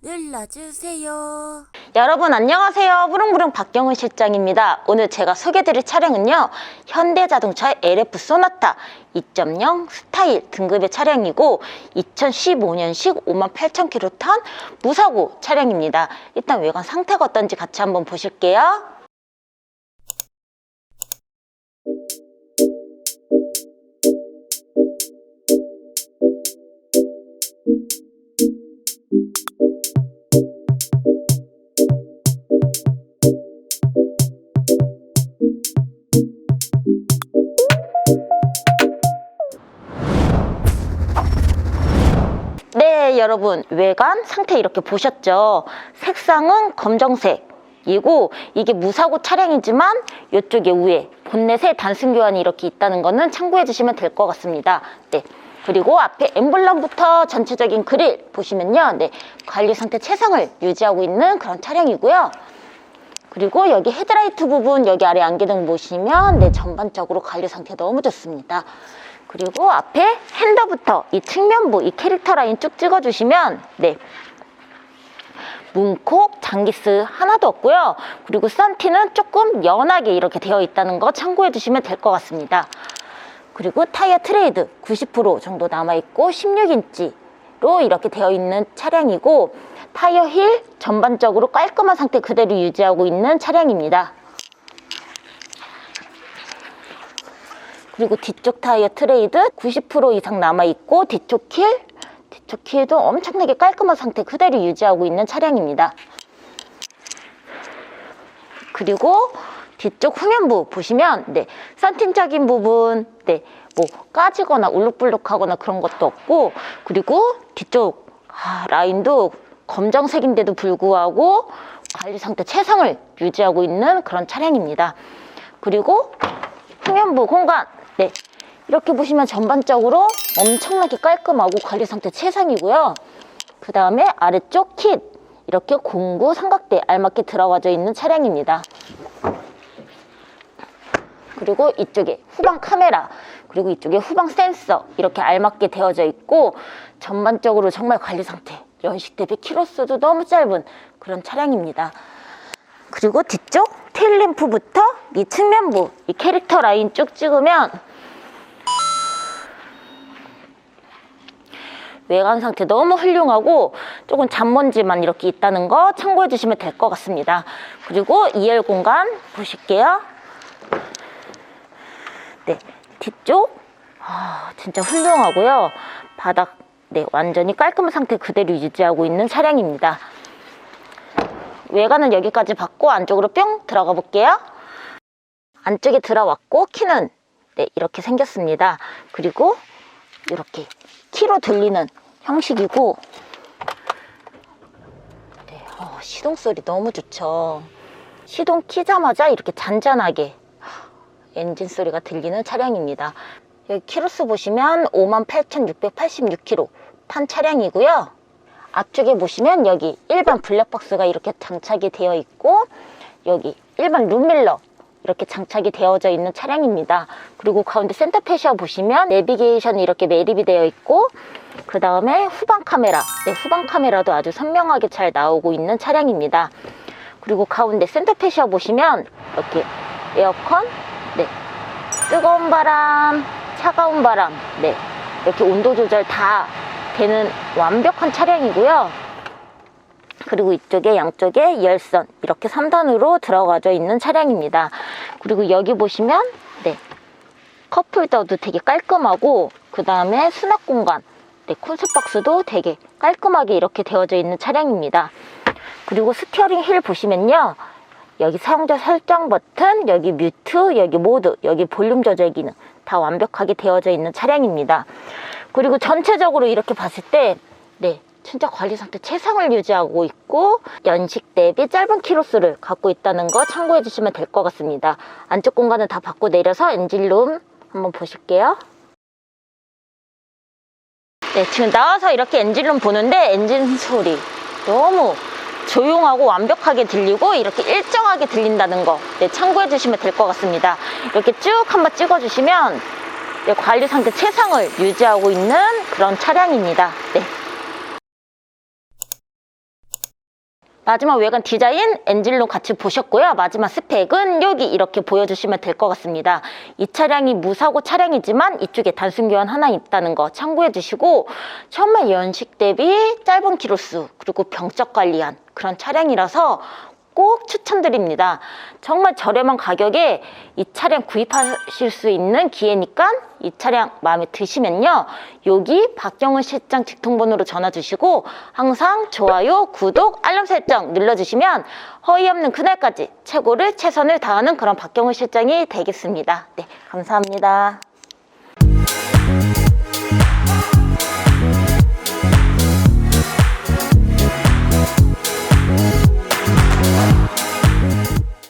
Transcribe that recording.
눌러주세요. 여러분 안녕하세요. 부릉부릉 박경은 실장입니다. 오늘 제가 소개드릴 차량은요. 현대자동차의 LF 소나타 2.0 스타일 등급의 차량이고 2015년식 58,000km 탄 무사고 차량입니다. 일단 외관 상태가 어떤지 같이 한번 보실게요. 여러분 외관 상태 이렇게 보셨죠? 색상은 검정색 이고 이게 무사고 차량이지만 이쪽에 위에 본넷에 단순 교환이 이렇게 있다는 거는 참고해 주시면 될 것 같습니다. 네. 그리고 앞에 엠블럼부터 전체적인 그릴 보시면요. 네. 관리 상태 최상을 유지하고 있는 그런 차량이고요. 그리고 여기 헤드라이트 부분 여기 아래 안개등 보시면 네 전반적으로 관리 상태 너무 좋습니다. 그리고 앞에 핸더부터 이 측면부 이 캐릭터 라인 쭉 찍어주시면 네 문콕 장기스 하나도 없고요. 그리고 썬티는 조금 연하게 이렇게 되어 있다는 거 참고해 주시면 될 것 같습니다. 그리고 타이어 트레이드 90% 정도 남아있고 16인치로 이렇게 되어 있는 차량이고 타이어 힐 전반적으로 깔끔한 상태 그대로 유지하고 있는 차량입니다. 그리고 뒤쪽 타이어 트레이드 90% 이상 남아있고 뒤쪽 킬, 뒤쪽 킬도 엄청나게 깔끔한 상태 그대로 유지하고 있는 차량입니다. 그리고 뒤쪽 후면부 보시면 네, 썬팅적인 부분 네, 뭐 까지거나 울룩불룩하거나 그런 것도 없고 그리고 뒤쪽 아, 라인도 검정색인데도 불구하고 관리 상태 최상을 유지하고 있는 그런 차량입니다. 그리고 후면부 공간 네 이렇게 보시면 전반적으로 엄청나게 깔끔하고 관리 상태 최상이고요. 그 다음에 아래쪽 킷 이렇게 공구 삼각대 알맞게 들어가져 있는 차량입니다. 그리고 이쪽에 후방 카메라 그리고 이쪽에 후방 센서 이렇게 알맞게 되어져 있고 전반적으로 정말 관리 상태 연식 대비 키로수도 너무 짧은 그런 차량입니다. 그리고 뒤쪽 테일 램프부터 이 측면부 이 캐릭터 라인 쭉 찍으면 외관 상태 너무 훌륭하고 조금 잔먼지만 이렇게 있다는 거 참고해 주시면 될 것 같습니다. 그리고 2열 공간 보실게요. 네, 뒤쪽 아, 진짜 훌륭하고요. 바닥 네, 완전히 깔끔한 상태 그대로 유지하고 있는 차량입니다. 외관은 여기까지 받고 안쪽으로 뿅 들어가 볼게요. 안쪽에 들어왔고 키는 네, 이렇게 생겼습니다. 그리고 이렇게 키로 들리는 형식이고 네, 어, 시동 소리 너무 좋죠. 시동 키자마자 이렇게 잔잔하게 엔진 소리가 들리는 차량입니다. 여기 키로수 보시면 58,686km 탄 차량이고요. 앞쪽에 보시면 여기 일반 블랙박스가 이렇게 장착이 되어 있고 여기 일반 룸밀러 이렇게 장착이 되어져 있는 차량입니다. 그리고 가운데 센터 패시아 보시면 내비게이션이 이렇게 매립이 되어 있고 그 다음에 후방 카메라 네, 후방 카메라도 아주 선명하게 잘 나오고 있는 차량입니다. 그리고 가운데 센터 패시아 보시면 이렇게 에어컨 네, 뜨거운 바람, 차가운 바람, 네, 이렇게 온도 조절 다 되는 완벽한 차량이고요. 그리고 이쪽에 양쪽에 열선 이렇게 3단으로 들어가져 있는 차량입니다. 그리고 여기 보시면 네, 컵홀더도 되게 깔끔하고 그 다음에 수납 공간 네, 콘솔박스도 되게 깔끔하게 이렇게 되어져 있는 차량입니다. 그리고 스티어링 휠 보시면요. 여기 사용자 설정 버튼, 여기 뮤트, 여기 모드, 여기 볼륨 조절 기능 다 완벽하게 되어져 있는 차량입니다. 그리고 전체적으로 이렇게 봤을 때, 네, 진짜 관리 상태 최상을 유지하고 있고 연식 대비 짧은 키로수를 갖고 있다는 거 참고해 주시면 될 것 같습니다. 안쪽 공간은 다 받고 내려서 엔진룸 한번 보실게요. 네, 지금 나와서 이렇게 엔진룸 보는데 엔진 소리 너무 조용하고 완벽하게 들리고 이렇게 일정하게 들린다는 거 네, 참고해 주시면 될 것 같습니다. 이렇게 쭉 한번 찍어 주시면 네, 관리 상태 최상을 유지하고 있는 그런 차량입니다. 네. 마지막 외관 디자인 엔진룸 같이 보셨고요. 마지막 스펙은 여기 이렇게 보여주시면 될 것 같습니다. 이 차량이 무사고 차량이지만 이쪽에 단순 교환 하나 있다는 거 참고해 주시고 정말 연식 대비 짧은 키로수 그리고 병적 관리한 그런 차량이라서 꼭 추천드립니다. 정말 저렴한 가격에 이 차량 구입하실 수 있는 기회니까 이 차량 마음에 드시면요. 여기 박경은 실장 직통번호로 전화 주시고 항상 좋아요, 구독, 알람 설정 눌러주시면 허위 없는 그날까지 최고를 최선을 다하는 그런 박경은 실장이 되겠습니다. 네, 감사합니다.